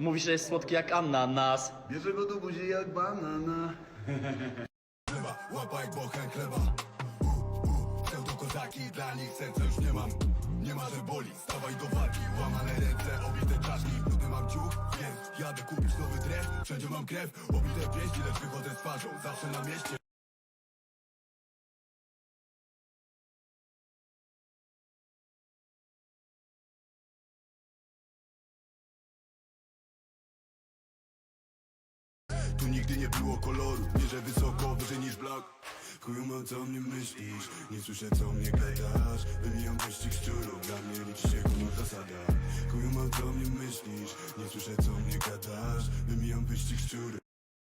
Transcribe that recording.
Mówi, że jest słodki jak ananas. Bierze go do buzi jak banana. chleba, łapaj bochen chleba. Pseudo kozaki, dla nich serca już nie mam. Nie ma, że boli, stawaj do walki. Łamane ręce, obite czaszki. Brudny mam ciuch, więc jadę kupić nowy Wszędzie mam krew, obite pięści Lecz wychodzę z twarzą, zawsze na mieście Tu nigdy nie było koloru Mierzę wysoko, wyżej niż blok. Chuju mam co o mnie myślisz? Nie słyszę co mnie gadasz. Wymijam wyścig szczurów Dla mnie liczy się honor zasada. Chuju mam co o mnie myślisz? Nie słyszę co mnie gadasz. Wymijam wyścig szczurów